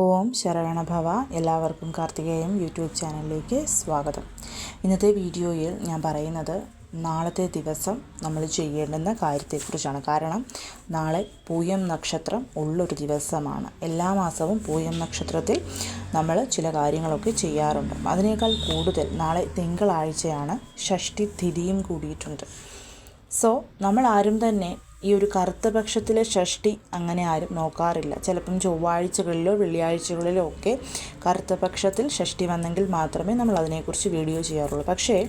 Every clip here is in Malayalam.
ഓം ശരവണഭവ എല്ലാവർക്കും കാർത്തികേയം യൂട്യൂബ് ചാനലിലേക്ക് സ്വാഗതം. ഇന്നത്തെ വീഡിയോയിൽ ഞാൻ പറയുന്നത് നാളത്തെ ദിവസം നമ്മൾ ചെയ്യേണ്ടുന്ന കാര്യത്തെക്കുറിച്ചാണ്. കാരണം നാളെ പൂയം നക്ഷത്രം ഉള്ളൊരു ദിവസമാണ്. എല്ലാ മാസവും പൂയം നക്ഷത്രത്തിൽ നമ്മൾ ചില കാര്യങ്ങളൊക്കെ ചെയ്യാറുണ്ട്. അതിനേക്കാൾ കൂടുതൽ നാളെ തിങ്കളാഴ്ചയാണ് ഷഷ്ടി തിഥിയും കൂടിയിട്ടുണ്ട്. സോ നമ്മൾ ആരും തന്നെ ഈ ഒരു കറുത്ത പക്ഷത്തിലെ ഷഷ്ടി അങ്ങനെ ആരും നോക്കാറില്ല. ചിലപ്പം ചൊവ്വാഴ്ചകളിലോ വെള്ളിയാഴ്ചകളിലോ ഒക്കെ കറുത്ത പക്ഷത്തിൽ ഷഷ്ടി വന്നെങ്കിൽ മാത്രമേ നമ്മൾ അതിനെക്കുറിച്ച് വീഡിയോ ചെയ്യാറുള്ളൂ. പക്ഷേ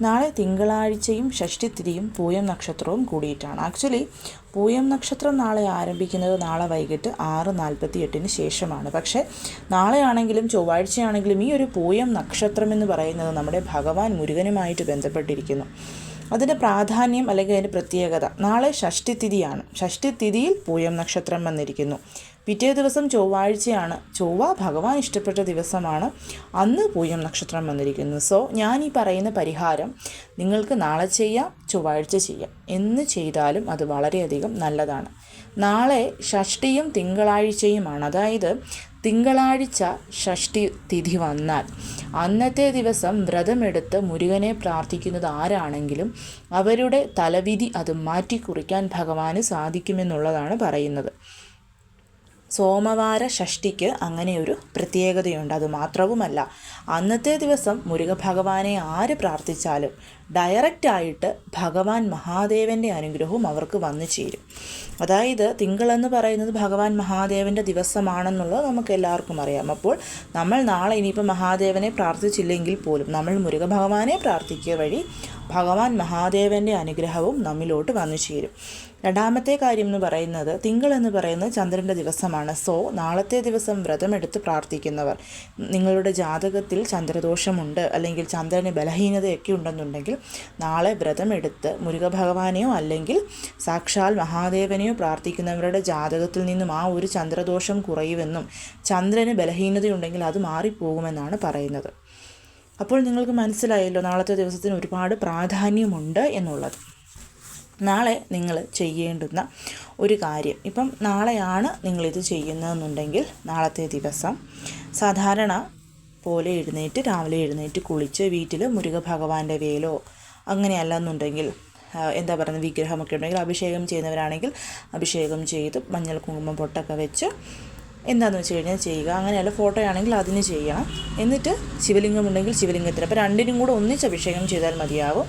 നാളെ തിങ്കളാഴ്ചയും ഷഷ്ടിത്തിരിയും പൂയം നക്ഷത്രവും കൂടിയിട്ടാണ്. ആക്ച്വലി പൂയം നക്ഷത്രം നാളെ ആരംഭിക്കുന്നത് നാളെ വൈകിട്ട് ആറ് നാൽപ്പത്തി എട്ടിന് ശേഷമാണ്. പക്ഷേ നാളെയാണെങ്കിലും ചൊവ്വാഴ്ചയാണെങ്കിലും ഈ ഒരു പൂയം നക്ഷത്രം എന്ന് പറയുന്നത് നമ്മുടെ ഭഗവാൻ മുരുകനുമായിട്ട് ബന്ധപ്പെട്ടിരിക്കുന്നു. അതിന്റെ പ്രാധാന്യം അല്ലെങ്കിൽ അതിന്റെ പ്രത്യേകത. നാളെ ഷഷ്ടിതിഥിയാണ് ഷഷ്ടിതിഥിയിൽ പൂയം നക്ഷത്രം വന്നിരിക്കുന്നു. പിറ്റേ ദിവസം ചൊവ്വാഴ്ചയാണ്. ചൊവ്വ ഭഗവാൻ ഇഷ്ടപ്പെട്ട ദിവസമാണ്. അന്ന് പൂയം നക്ഷത്രം വന്നിരിക്കുന്നു. സോ ഞാൻ ഈ പറയുന്ന പരിഹാരം നിങ്ങൾക്ക് നാളെ ചെയ്യാം ചൊവ്വാഴ്ച ചെയ്യാം. എന്ന് ചെയ്താലും അത് വളരെയധികം നല്ലതാണ്. നാളെ ഷഷ്ടിയും തിങ്കളാഴ്ചയുമാണ്. അതായത് തിങ്കളാഴ്ച ഷഷ്ടി തിഥി വന്നാൽ. അന്നത്തെ ദിവസം വ്രതമെടുത്ത് മുരുകനെ പ്രാർത്ഥിക്കുന്നത് ആരാണെങ്കിലും അവരുടെ തലവിധി അത് മാറ്റിക്കുറിക്കാൻ ഭഗവാന് സാധിക്കുമെന്നുള്ളതാണ് പറയുന്നത്. സോമവാര ഷഷ്ടിക്ക് ഒരു പ്രത്യേകതയുണ്ട്. അത് മാത്രവുമല്ല അന്നത്തെ ദിവസം മുരുക ഭഗവാനെ ആര് പ്രാർത്ഥിച്ചാലും ഡയറക്റ്റായിട്ട് ഭഗവാൻ മഹാദേവന്റെ അനുഗ്രഹവും അവർക്ക് വന്നു ചേരും. അതായത് തിങ്കളെന്ന് പറയുന്നത് ഭഗവാൻ മഹാദേവന്റെ ദിവസമാണെന്നുള്ളത് നമുക്ക് എല്ലാവർക്കും അറിയാം. അപ്പോൾ നമ്മൾ നാളെ ഇനിയിപ്പോൾ മഹാദേവനെ പ്രാർത്ഥിച്ചില്ലെങ്കിൽ പോലും നമ്മൾ മുരുക ഭഗവാനെ പ്രാർത്ഥിക്കുക വഴി ഭഗവാൻ മഹാദേവന്റെ അനുഗ്രഹവും നമ്മിലോട്ട് വന്നു ചേരും. രണ്ടാമത്തെ കാര്യം എന്ന് പറയുന്നത് തിങ്കൾ എന്ന് പറയുന്നത് ചന്ദ്രന്റെ ദിവസമാണ്. സോ നാളത്തെ ദിവസം വ്രതമെടുത്ത് പ്രാർത്ഥിക്കുന്നവർ. നിങ്ങളുടെ ജാതകത്തിൽ ചന്ദ്രദോഷമുണ്ട് അല്ലെങ്കിൽ ചന്ദ്രന് ബലഹീനതയൊക്കെ ഉണ്ടെന്നുണ്ടെങ്കിൽ നാളെ വ്രതമെടുത്ത് മുരുക ഭഗവാനെയോ അല്ലെങ്കിൽ സാക്ഷാൽ മഹാദേവനെയോ പ്രാർത്ഥിക്കുന്നവരുടെ ജാതകത്തിൽ നിന്നും ആ ഒരു ചന്ദ്രദോഷം കുറയുമെന്നും ചന്ദ്രന് ബലഹീനതയുണ്ടെങ്കിൽ അത് മാറിപ്പോകുമെന്നാണ് പറയുന്നത്. അപ്പോൾ നിങ്ങൾക്ക് മനസ്സിലായല്ലോ നാളത്തെ ദിവസത്തിന് ഒരുപാട് പ്രാധാന്യമുണ്ട് എന്നുള്ളത്. നാളെ നിങ്ങൾ ചെയ്യേണ്ടുന്ന ഒരു കാര്യം. ഇപ്പം നാളെയാണ് നിങ്ങളിത് ചെയ്യുന്നതെന്നുണ്ടെങ്കിൽ നാളത്തെ ദിവസം സാധാരണ പോലെ എഴുന്നേറ്റ് രാവിലെ എഴുന്നേറ്റ് കുളിച്ച് വീട്ടിൽ മുരുക ഭഗവാന്റെ വേലോ അങ്ങനെയല്ല എന്നുണ്ടെങ്കിൽ എന്താ പറയുന്നത് വിഗ്രഹമൊക്കെ ഉണ്ടെങ്കിൽ അഭിഷേകം ചെയ്യുന്നവരാണെങ്കിൽ അഭിഷേകം ചെയ്ത് മഞ്ഞൾ കുങ്കുമം പൊട്ടൊക്കെ വെച്ച് എന്താണെന്ന് വെച്ച് കഴിഞ്ഞാൽ ചെയ്യുക. അങ്ങനെയല്ല ഫോട്ടോ ആണെങ്കിൽ അതിന് ചെയ്യണം. എന്നിട്ട് ശിവലിംഗം ഉണ്ടെങ്കിൽ ശിവലിംഗത്തിന്. അപ്പോൾ രണ്ടിനും കൂടെ ഒന്നിച്ച് അഭിഷേകം ചെയ്താൽ മതിയാവും.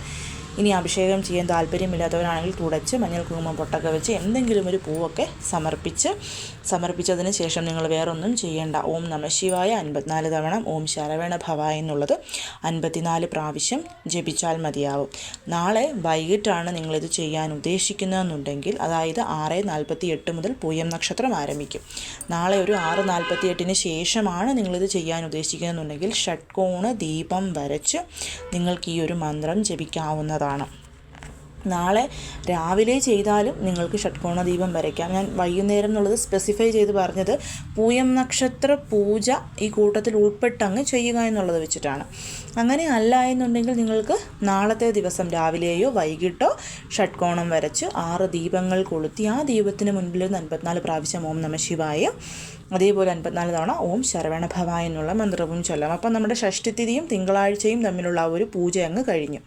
ഇനി അഭിഷേകം ചെയ്യാൻ താല്പര്യമില്ലാത്തവരാണെങ്കിൽ തുടച്ച് മഞ്ഞൾ കുങ്കുമം പൊട്ടൊക്കെ വെച്ച് എന്തെങ്കിലും ഒരു പൂവൊക്കെ സമർപ്പിച്ച് സമർപ്പിച്ചതിന് ശേഷം നിങ്ങൾ വേറൊന്നും ചെയ്യേണ്ട. ഓം നമ ശിവായ. അൻപത്തിനാല് തവണ ഓം ശരവേണ ഭവ എന്നുള്ളത് അൻപത്തിനാല് പ്രാവശ്യം ജപിച്ചാൽ മതിയാവും. നാളെ വൈകിട്ടാണ് നിങ്ങളിത് ചെയ്യാൻ ഉദ്ദേശിക്കുന്നതെന്നുണ്ടെങ്കിൽ അതായത് ആറ് നാൽപ്പത്തി എട്ട് മുതൽ പൂയം നക്ഷത്രം ആരംഭിക്കും. നാളെ ഒരു ആറ് നാൽപ്പത്തി എട്ടിന് ശേഷമാണ് നിങ്ങളിത് ചെയ്യാൻ ഉദ്ദേശിക്കുന്നതെന്നുണ്ടെങ്കിൽ ഷട്കോണ് ദീപം വരച്ച് നിങ്ങൾക്ക് ഈ ഒരു മന്ത്രം ജപിക്കാവുന്നതാണ്. ചെയ്യുന്നതാണ് നാളെ രാവിലെ ചെയ്താലും നിങ്ങൾക്ക് ഷട്കോണ ദീപം വരയ്ക്കാം. ഞാൻ വൈകുന്നേരം എന്നുള്ളത് സ്പെസിഫൈ ചെയ്ത് പറഞ്ഞത് പൂയം നക്ഷത്ര പൂജ ഈ കൂട്ടത്തിൽ ഉൾപ്പെട്ടങ്ങ് ചെയ്യുക എന്നുള്ളത് വെച്ചിട്ടാണ്. അങ്ങനെ അല്ല എന്നുണ്ടെങ്കിൽ നിങ്ങൾക്ക് നാളത്തെ ദിവസം രാവിലെയോ വൈകിട്ടോ ഷട്കോണം വരച്ച് ആറ് ദീപങ്ങൾ കൊളുത്തി ആ ദീപത്തിന് മുൻപിൽ നിന്ന് അൻപത്തിനാല് പ്രാവശ്യം ഓം നമ ശിവായ. അതേപോലെ അൻപത്തിനാല് തവണ ഓം ശരവണഭവ എന്നുള്ള മന്ത്രവും ചൊല്ലാം. അപ്പം നമ്മുടെ ഷഷ്ടിതിഥിയും തിങ്കളാഴ്ചയും തമ്മിലുള്ള ആ ഒരു പൂജ അങ്ങ് കഴിഞ്ഞു.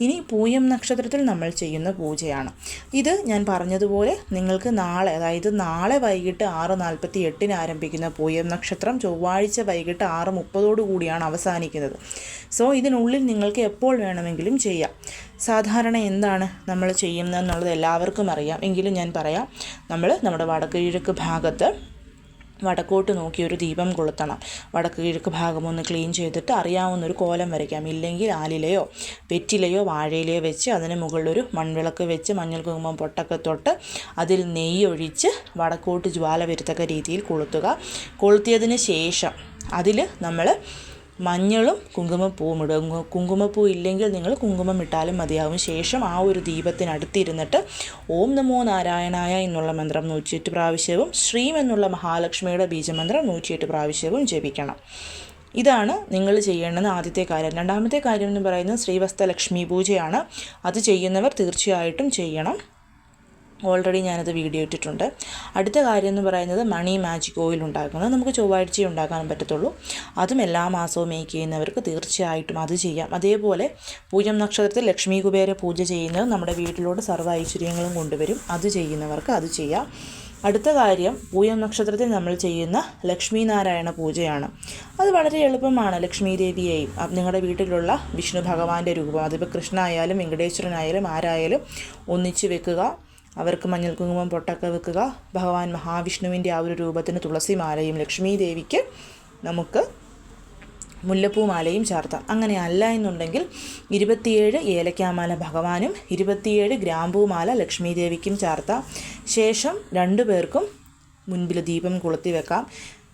ഇനി പൂയം നക്ഷത്രത്തിൽ നമ്മൾ ചെയ്യുന്ന പൂജയാണ്. ഇത് ഞാൻ പറഞ്ഞതുപോലെ നിങ്ങൾക്ക് നാളെ അതായത് നാളെ വൈകിട്ട് ആറ് നാൽപ്പത്തി എട്ടിന് ആരംഭിക്കുന്ന പൂയം നക്ഷത്രം ചൊവ്വാഴ്ച വൈകിട്ട് ആറ് മുപ്പതോടു കൂടിയാണ് അവസാനിക്കുന്നത്. സോ ഇതിനുള്ളിൽ നിങ്ങൾക്ക് എപ്പോൾ വേണമെങ്കിലും ചെയ്യാം. സാധാരണ എന്താണ് നമ്മൾ ചെയ്യുന്നത് ചെയ്യുന്നതെന്നുള്ളത് എല്ലാവർക്കും അറിയാം. എങ്കിലും ഞാൻ പറയാം നമ്മൾ നമ്മുടെ വടക്ക് കിഴക്ക് ഭാഗത്ത് വടക്കോട്ട് നോക്കി ഒരു ദീപം കൊളുത്തണം. വടക്ക് കിഴക്ക് ഭാഗം ഒന്ന് ക്ലീൻ ചെയ്തിട്ട് അറിയാവുന്ന ഒരു കോലം വരയ്ക്കാം. ഇല്ലെങ്കിൽ ആലിലയോ വെറ്റിലയോ വാഴയിലയോ വെച്ച് അതിന് മുകളിലൊരു മൺവിളക്ക് വെച്ച് മഞ്ഞൾ കുങ്കുമം പൊട്ടൊക്കെ തൊട്ട് അതിൽ നെയ്യ് ഒഴിച്ച് വടക്കോട്ട് ജ്വാല വരുത്തക്ക രീതിയിൽ കൊളുത്തുക. കൊളുത്തിയതിന് ശേഷം അതിൽ നമ്മൾ മഞ്ഞളും കുങ്കുമപ്പൂവും ഇടുക. കുങ്കുമപ്പൂ ഇല്ലെങ്കിൽ നിങ്ങൾ കുങ്കുമം ഇട്ടാലും മതിയാകും ശേഷം ആ ഒരു ദീപത്തിനടുത്തിരുന്നിട്ട് ഓം നമോ നാരായണായ എന്നുള്ള മന്ത്രം നൂറ്റിയെട്ട് പ്രാവശ്യവും ശ്രീം എന്നുള്ള മഹാലക്ഷ്മിയുടെ ബീജമന്ത്രം നൂറ്റിയെട്ട് പ്രാവശ്യവും ജപിക്കണം. ഇതാണ് നിങ്ങൾ ചെയ്യേണ്ടുന്ന ആദ്യത്തെ കാര്യം. രണ്ടാമത്തെ കാര്യം എന്ന് പറയുന്നത് ശ്രീവസ്ത ലക്ഷ്മി പൂജയാണ്. അത് ചെയ്യുന്നവർ തീർച്ചയായിട്ടും ചെയ്യണം. ഓൾറെഡി ഞാനത് വീഡിയോ ഇട്ടിട്ടുണ്ട്. അടുത്ത കാര്യം എന്ന് പറയുന്നത് മണി മാജിക് ഓയിൽ ഉണ്ടാക്കുന്നത്. നമുക്ക് ചൊവ്വാഴ്ച ഉണ്ടാക്കാൻ പറ്റത്തുള്ളൂ. അതും എല്ലാ മാസവും മേക്ക് ചെയ്യുന്നവർക്ക് തീർച്ചയായിട്ടും അത് ചെയ്യാം. അതേപോലെ പൂജം നക്ഷത്രത്തിൽ ലക്ഷ്മി കുബേര പൂജ ചെയ്യുന്നത് നമ്മുടെ വീട്ടിലോട്ട് സർവ ഐശ്വര്യങ്ങളും കൊണ്ടുവരും. അത് ചെയ്യുന്നവർക്ക് അത് ചെയ്യാം. അടുത്ത കാര്യം പൂയം നക്ഷത്രത്തിൽ നമ്മൾ ചെയ്യുന്ന ലക്ഷ്മി നാരായണ പൂജയാണ്. അത് വളരെ എളുപ്പമാണ് ലക്ഷ്മി ദേവിയെയും നിങ്ങളുടെ വീട്ടിലുള്ള വിഷ്ണു ഭഗവാന്റെ രൂപം അതിപ്പോൾ കൃഷ്ണനായാലും വെങ്കടേശ്വരനായാലും ആരായാലും ഒന്നിച്ചു വെക്കുക. അവർക്ക് മഞ്ഞൾ കുങ്കുമം പൊട്ടൊക്കെ വെക്കുക. ഭഗവാൻ മഹാവിഷ്ണുവിന്റെ ആ ഒരു രൂപത്തിന് തുളസിമാലയും ലക്ഷ്മി ദേവിക്ക് നമുക്ക് മുല്ലപ്പൂമാലയും ചാർത്താം. അങ്ങനെ അല്ല എന്നുണ്ടെങ്കിൽ ഇരുപത്തിയേഴ് ഏലക്കാമാല ഭഗവാനും ഇരുപത്തിയേഴ് ഗ്രാമ്പൂമാല ലക്ഷ്മി ദേവിക്കും ചാർത്താം. ശേഷം രണ്ടു പേർക്കും മുൻപിൽ ദീപം കൊളുത്തി വെക്കാം.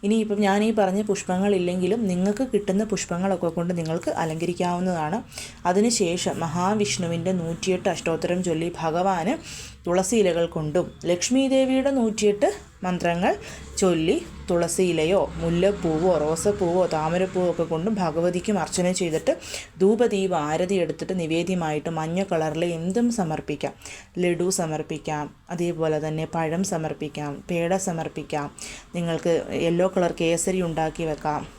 ഇനിയിപ്പം ഞാൻ ഈ പറഞ്ഞ പുഷ്പങ്ങളില്ലെങ്കിലും നിങ്ങൾക്ക് കിട്ടുന്ന പുഷ്പങ്ങളൊക്കെ കൊണ്ട് നിങ്ങൾക്ക് അലങ്കരിക്കാവുന്നതാണ്. അതിനുശേഷം മഹാവിഷ്ണുവിന്റെ നൂറ്റിയെട്ട് അഷ്ടോത്തരം ചൊല്ലി ഭഗവാന് തുളസി ഇലകൾ കൊണ്ടും ലക്ഷ്മി ദേവിയുടെ നൂറ്റിയെട്ട് മന്ത്രങ്ങൾ ചൊല്ലി തുളസിയിലയോ മുല്ലപ്പൂവോ റോസപ്പൂവോ താമരപ്പൂവോ ഒക്കെ കൊണ്ടും ഭഗവതിക്കും അർച്ചന ചെയ്തിട്ട് ധൂപദീപ ആരതി എടുത്തിട്ട് നിവേദ്യമായിട്ട് മഞ്ഞ കളറിൽ എന്തും സമർപ്പിക്കാം. ലഡു സമർപ്പിക്കാം അതേപോലെ തന്നെ പഴം സമർപ്പിക്കാം പേട സമർപ്പിക്കാം നിങ്ങൾക്ക് യെല്ലോ കളർ കേസരി ഉണ്ടാക്കി വെക്കാം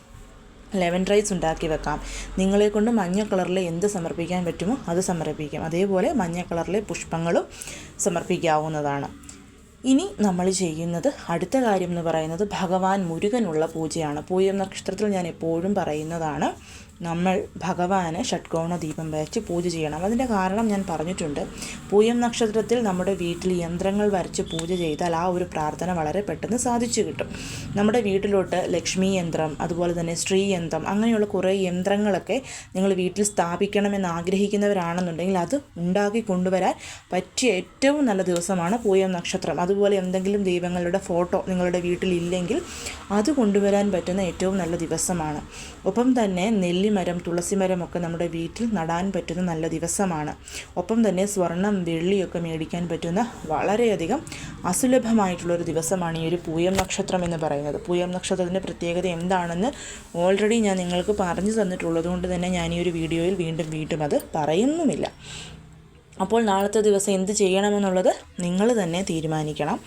ലെമൺ റൈസ് ഉണ്ടാക്കി വെക്കാം. നിങ്ങളെ കൊണ്ട് മഞ്ഞ കളറിൽ എന്ത് സമർപ്പിക്കാൻ പറ്റുമോ അത് സമർപ്പിക്കാം. അതേപോലെ മഞ്ഞ കളറിലെ പുഷ്പങ്ങളും സമർപ്പിക്കാവുന്നതാണ്. ഇനി നമ്മൾ ചെയ്യുന്നത് അടുത്ത കാര്യം എന്ന് പറയുന്നത് ഭഗവാൻ മുരുകനുള്ള പൂജയാണ്. പൂയം നക്ഷത്രത്തിൽ ഞാൻ എപ്പോഴും പറയുന്നതാണ് നമ്മൾ ഭഗവാന് ഷഡ്കോണ ദീപം വരച്ച് പൂജ ചെയ്യണം. അതിന്റെ കാരണം ഞാൻ പറഞ്ഞിട്ടുണ്ട്. പൂയം നക്ഷത്രത്തിൽ നമ്മുടെ വീട്ടിൽ യന്ത്രങ്ങൾ വരച്ച് പൂജ ചെയ്താൽ ആ ഒരു പ്രാർത്ഥന വളരെ പെട്ടെന്ന് സാധിച്ചു കിട്ടും. നമ്മുടെ വീട്ടിലോട്ട് ലക്ഷ്മി യന്ത്രം അതുപോലെ തന്നെ സ്ത്രീ യന്ത്രം അങ്ങനെയുള്ള കുറേ യന്ത്രങ്ങളൊക്കെ നിങ്ങൾ വീട്ടിൽ സ്ഥാപിക്കണമെന്ന് ആഗ്രഹിക്കുന്നവരാണെന്നുണ്ടെങ്കിൽ അത് ഉണ്ടാക്കി കൊണ്ടുവരാൻ പറ്റിയ ഏറ്റവും നല്ല ദിവസമാണ് പൂയം നക്ഷത്രം. അതുപോലെ എന്തെങ്കിലും ദൈവങ്ങളുടെ ഫോട്ടോ നിങ്ങളുടെ വീട്ടിലില്ലെങ്കിൽ അത് കൊണ്ടുവരാൻ പറ്റുന്ന ഏറ്റവും നല്ല ദിവസമാണ്. ഒപ്പം തന്നെ നെല്ലി നെല്ലിമരം തുളസിമരം ഒക്കെ നമ്മുടെ വീട്ടിൽ നടാൻ പറ്റുന്ന നല്ല ദിവസമാണ്. ഒപ്പം തന്നെ സ്വർണം വെള്ളിയൊക്കെ മേടിക്കാൻ പറ്റുന്ന വളരെയധികം അസുലഭമായിട്ടുള്ളൊരു ദിവസമാണ് ഈ ഒരു പൂയം നക്ഷത്രം എന്ന് പറയുന്നത്. പൂയം നക്ഷത്രത്തിന്റെ പ്രത്യേകത എന്താണെന്ന് ഓൾറെഡി ഞാൻ നിങ്ങൾക്ക് പറഞ്ഞു തന്നിട്ടുള്ളത് കൊണ്ട് തന്നെ ഞാൻ ഈ ഒരു വീഡിയോയിൽ വീണ്ടും വീണ്ടും അത് പറയുന്നുമില്ല. അപ്പോൾ നാളത്തെ ദിവസം എന്ത് ചെയ്യണമെന്നുള്ളത് നിങ്ങൾ തന്നെ തീരുമാനിക്കണം.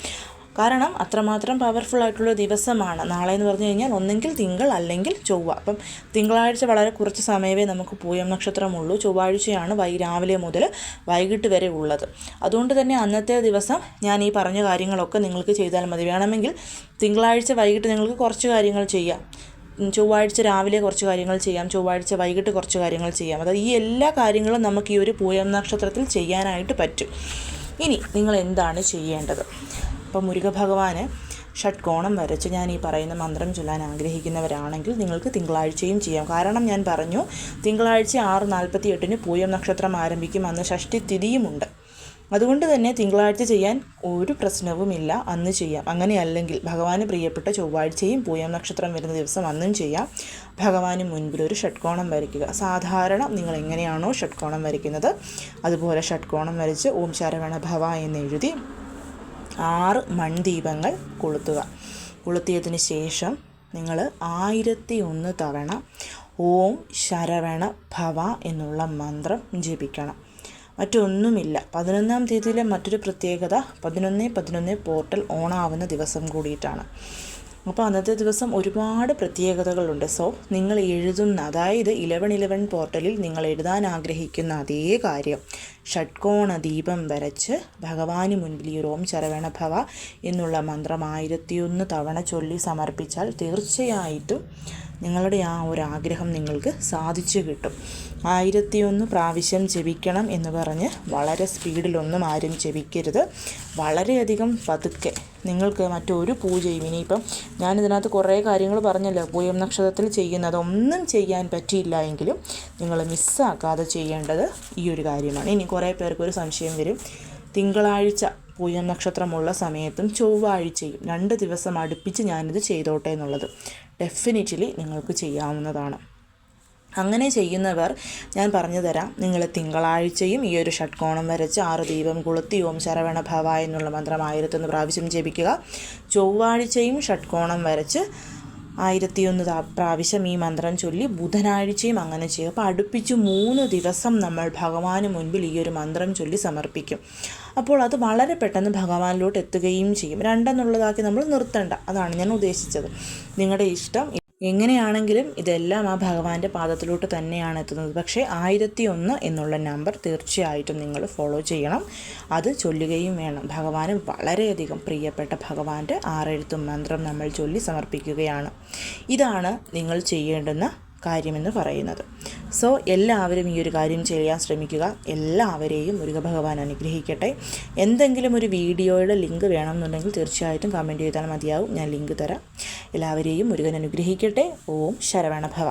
കാരണം അത്രമാത്രം പവർഫുൾ ആയിട്ടുള്ള ദിവസമാണ്. നാളെ എന്ന് പറഞ്ഞു കഴിഞ്ഞാൽ ഒന്നെങ്കിൽ തിങ്കൾ അല്ലെങ്കിൽ ചൊവ്വ. അപ്പം തിങ്കളാഴ്ച വളരെ കുറച്ച് സമയമേ നമുക്ക് പൂയം നക്ഷത്രമുള്ളൂ. ചൊവ്വാഴ്ചയാണ് വൈ രാവിലെ മുതൽ വൈകിട്ട് വരെ ഉള്ളത്. അതുകൊണ്ട് തന്നെ അന്നത്തെ ദിവസം ഞാൻ ഈ പറഞ്ഞ കാര്യങ്ങളൊക്കെ നിങ്ങൾക്ക് ചെയ്താൽ മതി. വേണമെങ്കിൽ തിങ്കളാഴ്ച വൈകിട്ട് നിങ്ങൾക്ക് കുറച്ച് കാര്യങ്ങൾ ചെയ്യാം. ചൊവ്വാഴ്ച രാവിലെ കുറച്ച് കാര്യങ്ങൾ ചെയ്യാം. ചൊവ്വാഴ്ച വൈകിട്ട് കുറച്ച് കാര്യങ്ങൾ ചെയ്യാം. അതായത് ഈ എല്ലാ കാര്യങ്ങളും നമുക്ക് ഈ ഒരു പൂയം നക്ഷത്രത്തിൽ ചെയ്യാനായിട്ട് പറ്റും. ഇനി നിങ്ങൾ എന്താണ് ചെയ്യേണ്ടത്? അപ്പോൾ മുരുകഭഗവാന് ഷഡ്കോണം വരച്ച് ഞാൻ ഈ പറയുന്ന മന്ത്രം ചൊല്ലാൻ ആഗ്രഹിക്കുന്നവരാണെങ്കിൽ നിങ്ങൾക്ക് തിങ്കളാഴ്ചയും ചെയ്യാം. കാരണം ഞാൻ പറഞ്ഞു തിങ്കളാഴ്ച ആറ് നാൽപ്പത്തി എട്ടിന് പൂയം നക്ഷത്രം ആരംഭിക്കും. അന്ന് ഷഷ്ടി തിഥിയുമുണ്ട്. അതുകൊണ്ട് തന്നെ തിങ്കളാഴ്ച ചെയ്യാൻ ഒരു പ്രശ്നവുമില്ല. അന്ന് ചെയ്യാം. അങ്ങനെയല്ലെങ്കിൽ ഭഗവാന് പ്രിയപ്പെട്ട ചൊവ്വാഴ്ചയും പൂയം നക്ഷത്രം വരുന്ന ദിവസം അന്നും ചെയ്യാം. ഭഗവാന് മുൻപിൽ ഒരു ഷഡ്കോണം വരയ്ക്കുക. സാധാരണ നിങ്ങൾ എങ്ങനെയാണോ ഷഡ്കോണം വരയ്ക്കുന്നത്? അതുപോലെ ഷഡ്കോണം വരച്ച് ഓം ശരവണ ഭവ എന്ന് എഴുതി ആറ് മൺദീപങ്ങൾ കൊളുത്തുക. കൊളുത്തിയതിന് ശേഷം നിങ്ങൾ ആയിരത്തി ഒന്ന് തവണ ഓം ശരവണ ഭവ എന്നുള്ള മന്ത്രം ജപിക്കണം. മറ്റൊന്നുമില്ല. പതിനൊന്നാം തീയതിയിലെ മറ്റൊരു പ്രത്യേകത പതിനൊന്ന് പതിനൊന്ന് പോർട്ടൽ ഓണാവുന്ന ദിവസം കൂടിയിട്ടാണ്. അപ്പോൾ അന്നത്തെ ദിവസം ഒരുപാട് പ്രത്യേകതകളുണ്ട്. സോ നിങ്ങൾ എഴുതുന്ന അതായത് ഇലവൻ ഇലവൻ പോർട്ടലിൽ നിങ്ങൾ എഴുതാൻ ആഗ്രഹിക്കുന്ന അതേ കാര്യം. ഷഡ്കോണ ദീപം വരച്ച് ഭഗവാന് മുൻപിൽ ഈ റോം ചരവണ ഭവ എന്നുള്ള മന്ത്രം ആയിരത്തിയൊന്ന് തവണ ചൊല്ലി സമർപ്പിച്ചാൽ തീർച്ചയായിട്ടും നിങ്ങളുടെ ആ ഒരു ആഗ്രഹം നിങ്ങൾക്ക് സാധിച്ചു കിട്ടും. ആയിരത്തിയൊന്ന് പ്രാവശ്യം ജപിക്കണം എന്ന് പറഞ്ഞ് വളരെ സ്പീഡിലൊന്നും ആരും ജപിക്കരുത്. വളരെയധികം പതുക്കെ നിങ്ങൾക്ക് മറ്റൊരു പൂജയും. ഇനിയിപ്പം ഞാനിതിനകത്ത് കുറേ കാര്യങ്ങൾ പറഞ്ഞല്ലോ. പൂയം നക്ഷത്രത്തിൽ ചെയ്യുന്നത് ഒന്നും ചെയ്യാൻ പറ്റിയില്ല എങ്കിലും നിങ്ങൾ മിസ്സാക്കാതെ ചെയ്യേണ്ടത് ഈ ഒരു കാര്യമാണ്. ഇനി കുറേ പേർക്ക് ഒരു സംശയം വരും. തിങ്കളാഴ്ച പൂയം നക്ഷത്രമുള്ള സമയത്തും ചൊവ്വാഴ്ചയും രണ്ട് ദിവസം അടുപ്പിച്ച് ഞാനിത് ചെയ്തോട്ടെ എന്നുള്ളത്. ഡെഫിനറ്റ്ലി നിങ്ങൾക്ക് ചെയ്യാവുന്നതാണ്. അങ്ങനെ ചെയ്യുന്നവർ ഞാൻ പറഞ്ഞു തരാം നിങ്ങൾ തിങ്കളാഴ്ചയും ഈ ഒരു ഷഡ്കോണം വരച്ച് ആറ് ദീപം കൊളുത്തി ഓം ശരവണ ഭവ എന്നുള്ള മന്ത്രം ആയിരത്തൊന്ന് പ്രാവശ്യം ജപിക്കുക. ചൊവ്വാഴ്ചയും ഷഡ്കോണം വരച്ച് ആയിരത്തിയൊന്ന് പ്രാവശ്യം ഈ മന്ത്രം ചൊല്ലി ബുധനാഴ്ചയും അങ്ങനെ ചെയ്യുക അപ്പോൾ അടുപ്പിച്ച് മൂന്ന് ദിവസം നമ്മൾ ഭഗവാന് മുൻപിൽ ഈ ഒരു മന്ത്രം ചൊല്ലി സമർപ്പിക്കും. അപ്പോൾ അത് വളരെ പെട്ടെന്ന് ഭഗവാനിലോട്ട് എത്തുകയും ചെയ്യും. രണ്ടെന്നുള്ളതാക്കി നമ്മൾ നിർത്തണ്ട. അതാണ് ഞാൻ ഉദ്ദേശിച്ചത്. നിങ്ങളുടെ ഇഷ്ടം എങ്ങനെയാണെങ്കിലും ഇതെല്ലാം ആ ഭഗവാന്റെ പാദത്തിലോട്ട് തന്നെയാണ് എത്തുന്നത്. പക്ഷേ ആയിരത്തി ഒന്ന് എന്നുള്ള നമ്പർ തീർച്ചയായിട്ടും നിങ്ങൾ ഫോളോ ചെയ്യണം. അത് ചൊല്ലുകയും വേണം. ഭഗവാന് വളരെയധികം പ്രിയപ്പെട്ട ഭഗവാന്റെ ആറെഴുത്തും മന്ത്രം നമ്മൾ ചൊല്ലി സമർപ്പിക്കുകയാണ്. ഇതാണ് നിങ്ങൾ ചെയ്യേണ്ടുന്ന കാര്യമെന്ന് പറയുന്നത്. സോ എല്ലാവരും ഈ ഒരു കാര്യം ചെയ്യാൻ ശ്രമിക്കുക. എല്ലാവരെയും മുരുക ഭഗവാൻ അനുഗ്രഹിക്കട്ടെ. എന്തെങ്കിലും ഒരു വീഡിയോയുടെ ലിങ്ക് വേണമെന്നുണ്ടെങ്കിൽ തീർച്ചയായിട്ടും കമന്റ് ചെയ്താൽ മതിയാവും. ഞാൻ ലിങ്ക് തരാം. എല്ലാവരെയും മുരുകൻ അനുഗ്രഹിക്കട്ടെ. ഓം ശരവണഭവ.